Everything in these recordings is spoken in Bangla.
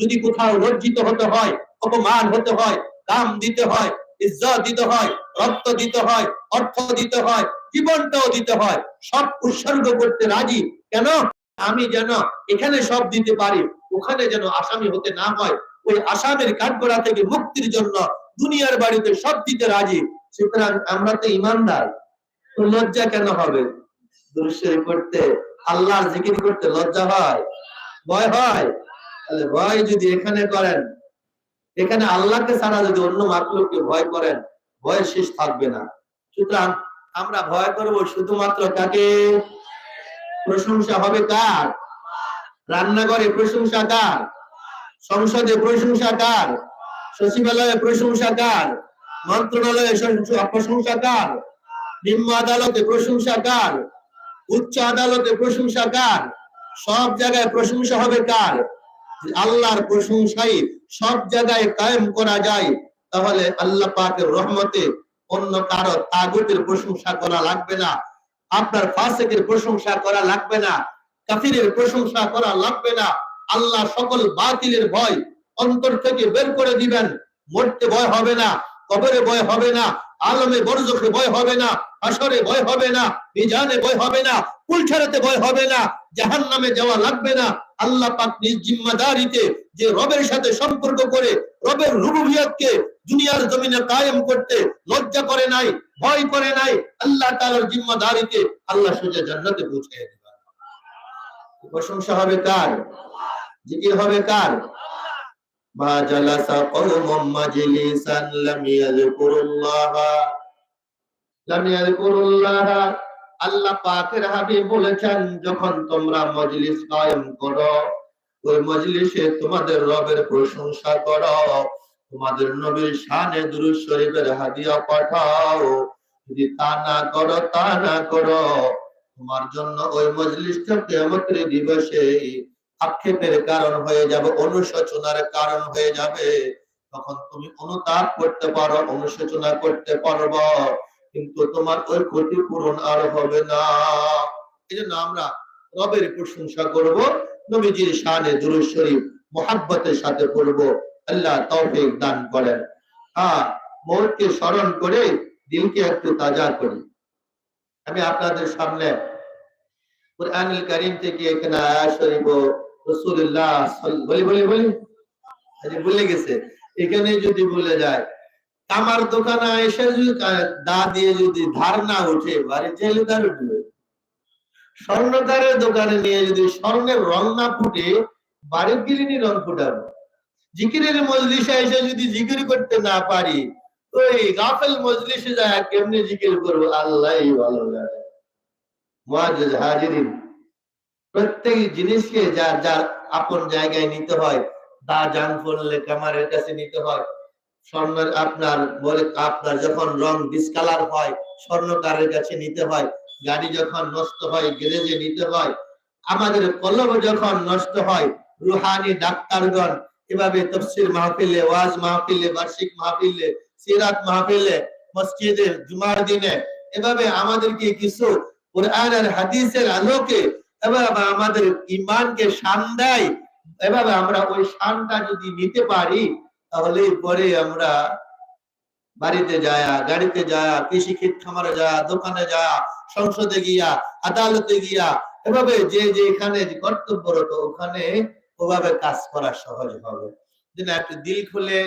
যদি কোথাও লজ্জিত হতে হয়, অপমান হতে হয়, দাম দিতে হয়, ইজ্জত দিতে হয়, রক্ত দিতে হয়, অর্থ দিতে হয়, জীবনটাও দিতে হয়, সব উৎসর্গ করতে রাজি। কেন? আমি যেন এখানে সব দিতে পারি, ওখানে যেন আসামি হতে না হয়, ওই আসামের কাঠগড়া থেকে মুক্তির জন্য দুনিয়ার বাড়িতে সব দিতে রাজি। সুতরাং আমরা তো ইমানদার লজ্জা কেন হবে? দুরুশ্বরী করতে আল্লাহর জিকির করতে লজ্জা হয়? ভয় হয়? তাহলে ভয় যদি এখানে করেন, এখানে আল্লাহকে ছাড়া যদি অন্য মাত্রকে ভয় করেন, ভয় শেষ থাকবে না। সুতরাং আমরা ভয় করব শুধুমাত্র তাকে প্রশংসা হবে কার? রান্নাঘরে প্রশংসা কার? সংসদে প্রশংসা কার? সচিবালয়ে প্রশংসা কার? মন্ত্রণালয়ে প্রশংসা কার? নিম্ন আদালতে প্রশংসা কার? উচ্চ আদালতে প্রশংসা কার? সব জায়গায় প্রশংসা হবে কার? আল্লাহর প্রশংসাই সব জায়গায় কায়েম করা যায়, তাহলে আল্লাহ পাকের রহমতে অন্য কারও তাগুতের প্রশংসা করা লাগবে না, আপনার ফাসেকের প্রশংসা করা লাগবে না, কাফিরের প্রশংসা করা লাগবে না, আল্লাহ সকল বাতিলের ভয় অন্তর থেকে বের করে দিবেন, মরতে ভয় হবে না, কবরে ভয় হবে না, আলমে বরজখে ভয় হবে না আসরে ভয় হবে না, মিজানে ভয় হবে না কুলছাড়াতে ভয় হবে না জাহান নামে যাওয়া লাগবে না আল্লাহ পাক নিজ জিম্মাদারিতে যে রবের সাথে সম্পর্ক করে রবের রুবুবিয়তকে দুনিয়ার জমিনে কায়েম করতে লজ্জা করে নাই, ভয় করে নাই, আল্লাহ তাআলার জিম্মাদারিতে আল্লাহ সোজা জান্নাতে পৌঁছে দিবেন প্রশংসা হবে কার? জিকির হবে কার? মা জালাসা কওমুম মাজলিসান লাম ইয়াযকুরুল্লাহ। লাম ইয়াযকুরুল্লাহ। আল্লাহ পাকের হাবিব বলেছেন, যখন তোমরা মজলিস কায়েম করো, ওই মজলিসে তোমাদের রবের প্রশংসা করো, তোমাদের নবীর শানে দুরূদ শরীফের হাদিয়া পাঠাও। যদি তা না করো, তা না করো। তোমার জন্য ওই মজলিসটা কিয়ামতের দিবসে আক্ষেপের কারণ হয়ে যাবে, অনুশোচনার কারণ হয়ে যাবে। তখন তুমি অনুতাপ করতে পারো, অনুশোচনা করতে পারব কিন্তু তোমার ওই ক্ষতিপূরণ আর হবে না। এই জন্য আমরা রবের প্রশংসা করব, নবীজির শানে দুরূদ শরীফ মোহাব্বতের সাথে পড়ব। আল্লাহ তৌফিক দান করেন। হ্যাঁ মৌতকে স্মরণ করে দিলকে একটু তাজা করি। আমি আপনাদের সামনে কুরআনুল কারীম থেকে এখানে আয়াত শরীফ রাসূলুল্লাহ বলি বলি বলি। আরে ভুলে গেছে। এখানে যদি বলে যায় তামার দোকানে এসে যদি দা দিয়ে যদি ধার না উঠে বাড়ি চাইলে তার উঠবে। স্বর্ণকারের দোকানে নিয়ে যদি স্বর্ণের রং না ফুটে, বাড়ির রং জিকিরের মজলিসে এসে যদি জিকির করতে না পারি, ওই গাফেল মজলিসে যায় জিকির করব? আল্লাহ ভালো হাজিরিন, প্রত্যেক জিনিসকে যার যার আপন জায়গায় নিতে হয়, দা জান পড়লে কামারের কাছে নিতে হয়। স্বর্ণের আপনার বলে, আপনার যখন রং ডিসকালার হয়, স্বর্ণকারের কাছে নিতে হয়, গাড়ি যখন নষ্ট হয়, গ্যারেজে নিতে হয়, আমাদের কলম যখন নষ্ট হয়, রুহানি ডাক্তারগণ এভাবে তফসির মাহফিলে, ওয়াজ মাহফিলে, বার্ষিক মাহফিলে, সিরাত মাহফিলে, মসজিদে, জুমার দিনে এভাবে আমাদেরকে কিছু কোরআন আর হাদিসের আলোকে এভাবে আমাদের ইমানকে শান দেয়, এভাবে আমরা ওই শানটা যদি নিতে পারি তাহলে পরে আমরা বাড়িতে যায়া, গাড়িতে যায়া, কৃষি ক্ষেত খামারে যায়া, দোকানে যায়া, সংসদে গিয়া, আদালতে গিয়া, এভাবে যে যে এখানে কর্তব্যরত ওখানে ওভাবে কাজ করা সহজ হবে। যেন একটু দিল খুলে,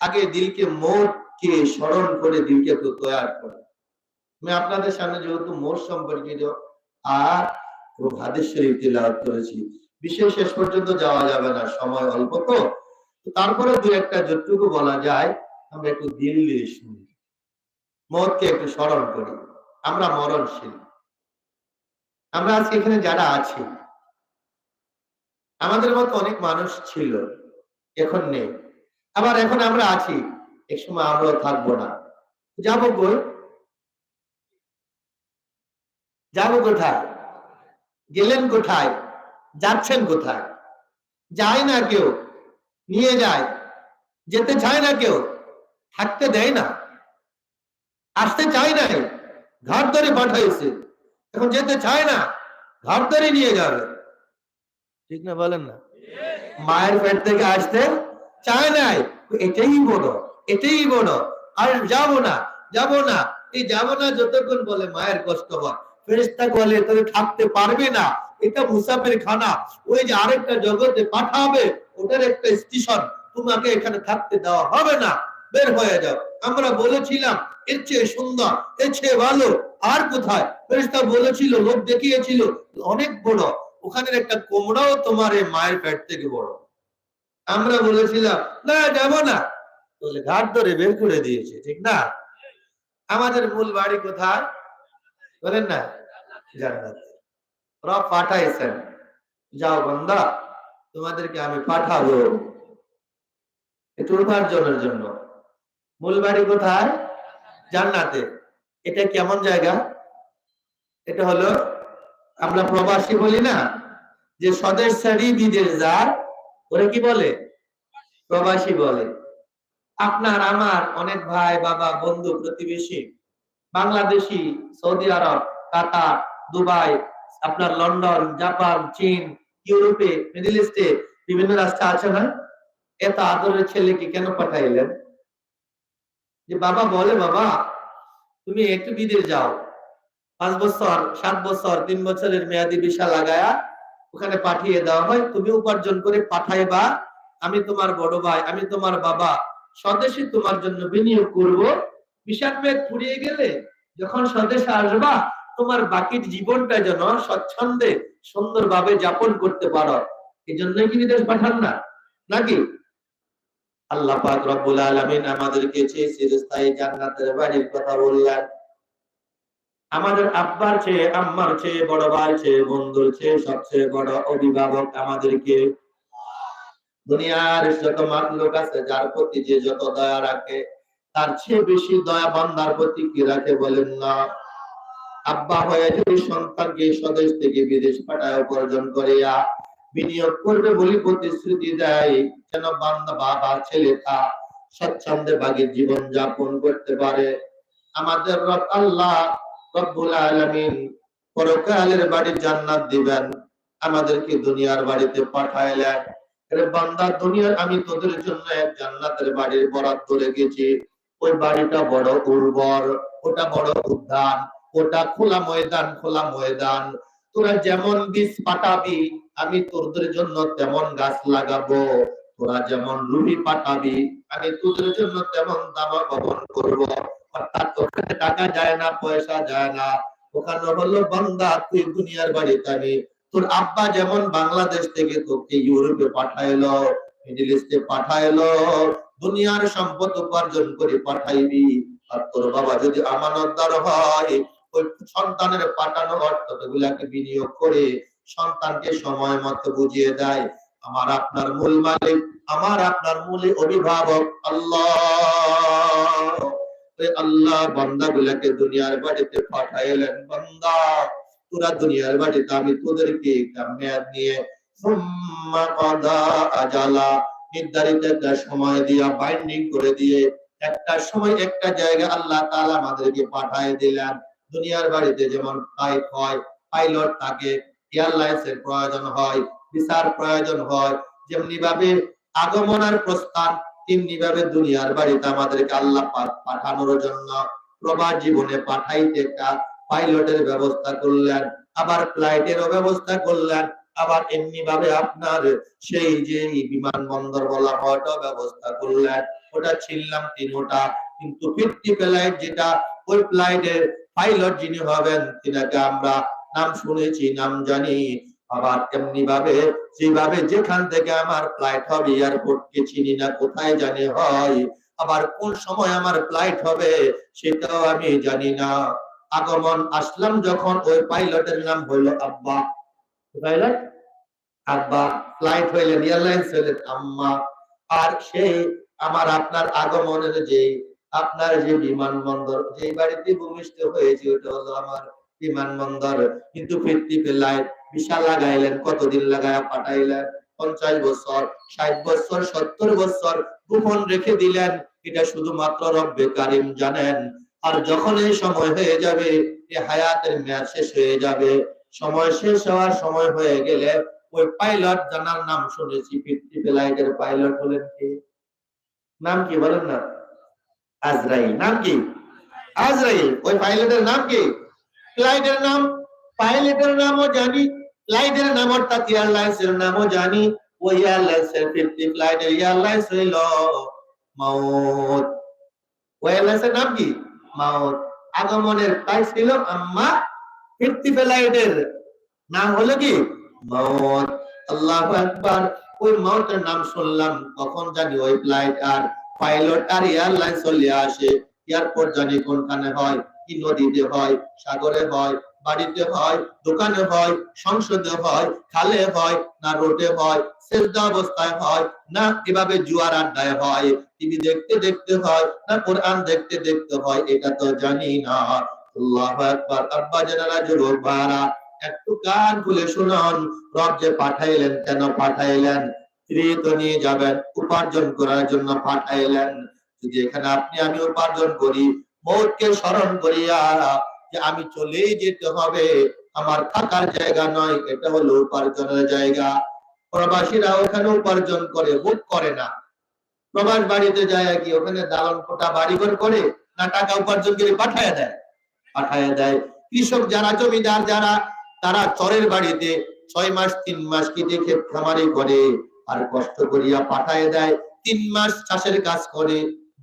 আগে দিলকে মোটকে স্মরণ করে দিলকে একটু তৈরি করে। আমি আপনাদের সামনে যেহেতু মোট সম্পর্কিত, আর ও শরীফ তিলাওয়াত করেছি, বিশেষ শেষ পর্যন্ত যাওয়া যাবে না, সময় অল্প তো। তারপরে দু একটা যতটুকু বলা যায়, আমরা একটু দিল দিয়ে শুনি। মতকে একটু স্মরণ করি। আমরা মরণশীল। আমরা আজকে এখানে যারা আছি, আমাদের মতো অনেক মানুষ ছিল, এখন নেই। আবার এখন আমরা আছি, এক সময় আমরাও থাকব না। যাব কই? যাব কোথায়? গেলেন কোথায়? যাচ্ছেন কোথায়? যায় না কেউ। নিয়ে যায়। যেতে চায় না কেউ, থাকতে দেয় না। আসতে চায় না ঘর ধরে পাঠাইছে। এখন যেতে চায় না ঘর ধরে নিয়ে যাবে। ঠিক না বলেন না? মায়ের পেট থেকে আসতে চায় নাই এটাই বড় এটাই বড়। আর যাব না যাব না, এই যাব না যতক্ষণ বলে মায়ের কষ্ট হয়। ফেরেশতা বলে, তুমি থাকতে পারবে না। এটা মুসাফির খানা ওই যে আরেকটা জগতে পাঠাবে ওটার একটা স্টেশন তোমাকে এখানে থাকতে দেওয়া হবে না। বের হয়ে যাও। আমরা বলেছিলাম, এর চেয়ে সুন্দর, এর চেয়ে ভালো, আর কোথায়? বলেছিল, লোক দেখিয়েছিল, অনেক বড়। ওখানের একটা তোমার এই মায়ের পেট থেকে বড়। আমরা বলেছিলাম, না, যাব না। ঘাট ধরে বের করে দিয়েছে, ঠিক না? আমাদের মূল বাড়ি কোথায়? বলেন না পাঠাইছেন। যাও বান্দা তোমাদেরকে আমি পাঠাবো। উপার্জনের জন্য মূল বাড়ি কোথায়? জান্নাতে। এটা কেমন জায়গা? এটা হলো, আমরা প্রবাসী বলি না, যে স্বদেশ ছাড়ি বিদেশ যার ওরা কি বলে? প্রবাসী বলে। আপনার, আমার অনেক ভাই, বাবা, বন্ধু, প্রতিবেশী, Bangladeshi, Saudi Arab, Qatar, Dubai, আপনার লন্ডন, জাপান, চীন ইউরোপে, মিডিল ইস্টে বিভিন্ন রাষ্ট্রে আছে না এত আদরের ছেলেকে কেন পাঠাইলেন? যে বাবা বলে, বাবা, তুমি একটু বিদেশ যাও। পাঁচ বছর, সাত বছর, তিন বছরের মেয়াদি ভিসা লাগায়া ওখানে পাঠিয়ে দেওয়া হয়। তুমি উপার্জন করে পাঠাইবা। আমি তোমার বড় ভাই, আমি তোমার বাবা। স্বদেশে তোমার জন্য বিনিয়োগ করব। বিষাদ মেঘ ফুরিয়ে গেলে যখন স্বদেশে আসবা তোমার বাকি জীবনটা যেন স্বচ্ছন্দে সুন্দরভাবে যাপন করতে পারো। এই জন্যই কি বিদেশ পাঠান না। নাকি? আল্লাহ পাক রব্বুল আলামিন আমাদেরকে চিরস্থায়ী জান্নাতের বাড়ির কথা বললেন। আমাদের আব্বার চেয়ে, আম্মার চেয়ে, বড় ভাই চেয়ে, বন্ধুর চেয়ে সবচেয়ে বড় অভিভাবক আমাদেরকে দুনিয়ার যত লোক আছে, যার প্রতি যে যত দয়া রাখে, তার চেয়ে বেশি দয়া বান্দার প্রতি কি রাখে বলেন না? আব্বা হয়ে যদি সন্তানকে স্বদেশ থেকে বিদেশ পাঠায়, উপার্জন করিয়া বিনিয়োগ করবে বলে প্রতিশ্রুতি দেয়, যেন বান্দা বাবা, ছেলে তা স্বচ্ছন্দে বাগের জীবন যাপন করতে পারে। আমাদের রব আল্লাহ রব্বুল আলামিন পরকালের বাড়ি জান্নাত দিবেন, আমাদেরকে দুনিয়ার বাড়িতে পাঠাইলেন। বান্দা, দুনিয়ার আমি তোদের জন্য এক জান্নাতের বাড়ির বরাদ্দ রেখেছি। ওই বাড়িটা বড় উর্বর, ওটা বড় উদ্যান ওটা খোলা ময়দান খোলা ময়দান। তোরা যেমন বীজ পাঠাবি আমি তোদের জন্য তেমন গাছ লাগাবো। তোরা যেমন রুবি পাঠাবি আমি তোদের জন্য তেমন দামা ভবন করব। অর্থাৎ ওখানে টাকা যায় না, পয়সা যায় না। ওখানে হলো তুই দুনিয়ার বাড়িতে আমি। তোর আব্বা যেমন বাংলাদেশ থেকে তোকে ইউরোপে পাঠাইলো, মিডিল ইস্টে পাঠাইলো, দুনিয়ার সম্পদ উপার্জন করে পাঠাইবি। আর তোর বাবা যদি আমানতদার হয় সন্তানের পাঠানো অর্থ গুলাকে বিনিয়োগ করে সন্তানকে সময় মতো বুঝিয়ে দেয়। আমার আপনার মূল মালিক, আমার আপনার মূল অভিভাবক আল্লাহ। আল্লাহ গুলাকে দুনিয়ার বাড়িতে পাঠাইলেন, বান্দা, তোরা দুনিয়ার বাড়িতে আমি তোদেরকে মেয়াদ নিয়ে আজালা নির্ধারিত একটা সময় দিয়া বাইন্ডিং করে দিয়ে, একটা সময় একটা জায়গা আল্লাহ তালা আমাদেরকে পাঠায় দিলেন। দুনিয়ার বাড়িতে যেমন ফ্লাইট হয় পাইলট থাকে, এয়ারলাইন্সের প্রয়োজন হয় ভিসার প্রয়োজন হয়, যেমনি ভাবে আগমন আর প্রস্থান, তেমনি ভাবে দুনিয়ার বাড়িতে আমাদেরকে আল্লাহ পাঠানোর জন্য প্রবাস জীবনে পাঠাইতে একটা পাইলটের ব্যবস্থা করলেন, আবার ফ্লাইটেরও ব্যবস্থা করলেন, আবার এমনি ভাবে আপনার সেই যে বিমানবন্দর বলা হয়টা ব্যবস্থা করলেন, ওটা ছিলাম তিনোটা, কিন্তু ফিফটি ফ্লাইট যেটা, ওই ফ্লাইটের পাইলট যিনি হবেন, তিনাকে আমরা নাম শুনেছি, নাম জানি। আবার এমনি ভাবে যেভাবে যেখান থেকে আমার ফ্লাইট হবে এয়ারপোর্ট কে চিনি না, কোথায় জানি হয়। আবার কোন সময় আমার ফ্লাইট হবে, সেটাও আমি জানি না। আগমন আসলাম যখন, ওই পাইলটের নাম হইল আব্বা। পাইলট? আব্বা। ফ্লাইট হইলেন এয়ারলাইন্স হইলেন আম্মা। আর সেই আমার আপনার আগমনের যে আপনার যে বিমানবন্দর, যে বাড়িতে ভূমিষ্ঠ হয়েছে ওটা হলো আমার বিমানবন্দর। কিন্তু ফিরতি ফেলায় বিশাল লাগাইলেন, কতদিন লাগায় পাঠাইলেন? পঞ্চাশ বছর, ষাট বছর, সত্তর বছর গোপন রেখে দিলেন। এটা শুধুমাত্র রব্বে কারিম জানেন। আর যখন এই সময় হয়ে যাবে, এ হায়াতের মেয়াদ শেষ হয়ে যাবে। সময় শেষ হওয়ার সময় হয়ে গেলে ওই পাইলট জানার নাম শুনেছি ফিফটি ফ্লাইটের পাইলট হলেন কি? নাম কি বলেন না? আজরাইল। নাম কি? আজরাইল। ওই পাইলটের নাম কি? ফ্লাইটের নাম? পাইলটের নামও জানি। ফ্লাইটের নাম অর্থাৎ এয়ারলাইন্সের নামও জানি। ওই এয়ারলাইন্সের ফিফটি ফ্লাইটের এয়ারলাইন্স হইল মাউত। ওই এয়ারলাইন্সের নাম কি? মাউত। আগমনের প্রাইস ছিল আম্মা ফিফটি ফ্লাইটের। নাম হলো কি? মাউত। আল্লাহ আকবার। ওই মাউতের নাম শুনলাম। কখন জানি ওই ফ্লাইট আর পাইলট আর এয়ারলাইন চলে আসে। এয়ারপোর্ট জানি কোনখানে হয়, কি নদীতে হয়, সাগরে হয়, বাড়িতে হয়, দোকানে হয়, সংসদে হয়, খালে হয়, না রোডে হয়, সেজদা অবস্থায় হয়, না এভাবে জুয়ার আড্ডায় হয়। টিভি দেখতে দেখতে হয়, না কোরআন দেখতে দেখতে হয়, এটা তো জানি না। আল্লাহ আকবার, আব্বা ভাড়া একটু কান খুলে শুনুন, রব যে পাঠাইলেন, কেন পাঠাইলেন? নিয়ে যাবেন, উপার্জন করার জন্য পাঠাইলেন। যদি এখানে আপনি, আমি উপার্জন করি, মৌতকে স্মরণ করিয়া যে আমি চলেই যেতে হবে। আমার থাকার জায়গা নয়, এটা হলো উপার্জনের জায়গা। প্রবাসীরা ওখানে উপার্জন করে বুক করে না। প্রবাস বাড়িতে যায় কি, ওখানে দালন কোটা বাড়িঘর করে না টাকা উপার্জন করে পাঠায় দেয়? পাঠায় দেয়। কৃষক যারা, জমিদার যারা, তারা চরের বাড়িতে ছয় মাস, তিন মাস কেটে ক্ষেত খামারি করে? আর কষ্ট করিয়া পাঠায় দেয়। তিন মাস চাষের কাজ করে,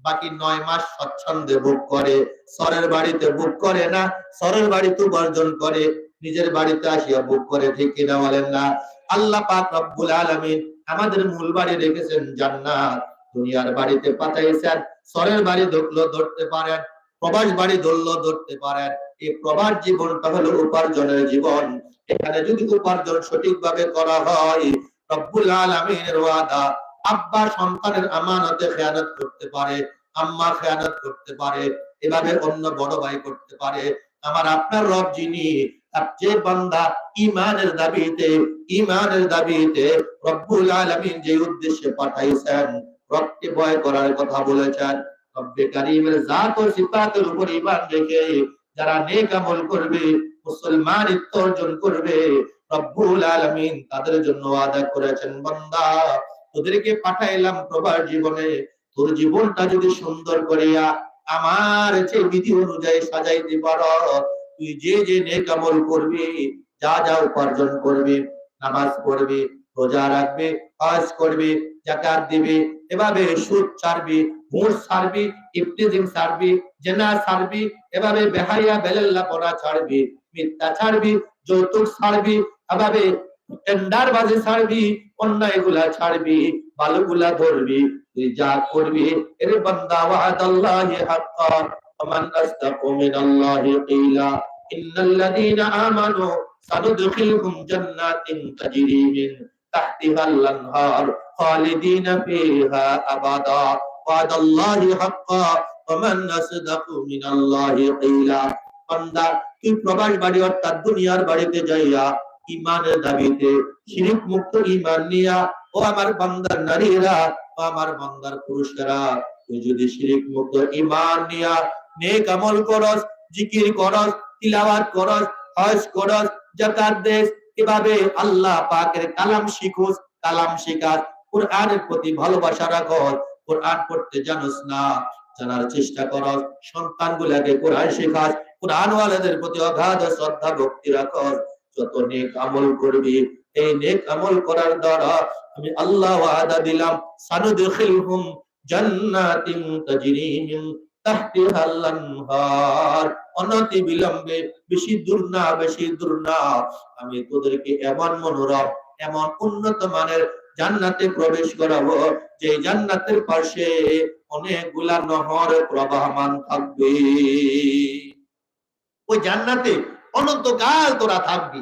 বাকি নয় মাস স্বচ্ছন্দে ভোগ করে। সরের বাড়িতে ভোগ করে না সরের বাড়িতে উপার্জন করে। নিজের বাড়িতে আসিয়া ভোগ করে, ঠিক কিনা বলেন না? আল্লাহ পাক রব্বুল আলামিন আমাদের মূল বাড়ি রেখেছেন জান্নাত। দুনিয়ার বাড়িতে পাঠাইছেন সরের বাড়ি ধরলো, ধরতে পারেন, প্রবাস বাড়ি ধরলো, ধরতে পারেন। এই প্রবাস জীবনটা হলো উপার্জনের জীবন। এখানে যদি উপার্জন সঠিকভাবে করা হয় রব্বুল আলামিনের ওয়াদা আব্বা সন্তানের আমানতে খেয়ানত করতে পারে আম্মা খেয়ানত করতে পারে, এভাবে অন্য বড় ভাই করতে পারে। আমার আপনার রব যিনি যে বান্দা ইমানের দাবিতে ইমানের দাবিতে রব্বুল আলামিন যে উদ্দেশ্যে পাঠাইছেন, রবকে ভয় করার কথা বলেছেন। রব্বে কারীমের জাত ও সিফাতের উপর ঈমান রেখে যারা নেক আমল করবে, মুসলমান অর্জন করবে রব্বুল আলামিন তাদের জন্য ওয়াদা করেছেন, বান্দা, তোদেরকে পাঠাইলাম প্রবার জীবনে। তোর জীবনটা যদি সুন্দর করিয়া আমার যে বিধি অনুযায়ী সাজাইতে পারো, তুই যে যে নেক আমল করবি, যা যা উপার্জন করবি, নামাজ পড়বি, রোজা রাখবে, হজ করবি জাকাত দিবি, এভাবে সুদ ছাড়বি, ঘুষ ছাড়বি, ইফতিজিং ছাড়বি, জেনা ছাড়বি, এভাবে বেহাইয়া বেলেল্লা পড়া ছাড়বি, মিথ্যা ছাড়বি যৌতুক ছাড়বি এভাবে টেন্ডার বাজে ছাড়বি অন্যায় গুলা ছাড়বি ভালোগুলা ধরবি তুই যা করবি এর বান্দা ওয়াদাল্লাহি হাক্কা ومن أصدق من الله قيلا إن الذين آمنوا سندخلهم جنات تجري من تحتها الأنهار خالدين فيها أبدا وعد الله حقا ومن أصدق من الله قيلا বান্দা তুই প্রবাস বাড়ি অর্থাৎ দুনিয়ার বাড়িতে যাইয়া ইমানের দাবিতে শিরিক মুক্ত ইমান নিয়া, ও আমার বান্দার নারীরা, ও আমার বান্দার পুরুষেরা যদি শিরিক মুক্ত ইমান নিয়া, নেক আমল করস, জিকির করস, তিলাওয়াত করস, হজ করস জাকাত দেস, এভাবে আল্লাহ পাকের কালাম শিখোস, কালাম শিখাস, কোরআনের প্রতি ভালোবাসা রাখস, কোরআন পড়তে জানোস না, জানার চেষ্টা করস সন্তান গুলাকে কোরআন শেখাস কোরআন ওয়ালাদের প্রতি অগাধ শ্রদ্ধা, ভক্তি রাখস যত নেক আমল করবি, এই নেক আমল করার দ্বারা আমি আল্লাহ ওয়াদা দিলাম, সানুদখিলহুম জান্নাতিন তাজরি তাহতিহাল আনহার অনতি বিলম্বে, বেশি দূর না, বেশি দূর না। আমি তোদেরকে এমন মনোরম, এমন উন্নত মানের জান্নাতে প্রবেশ করাবো, যে জান্নাতের পাশে অনেকগুলা নহর প্রবাহমান থাকবে। ওই জান্নাতে অনন্তকাল তোরা থাকবি।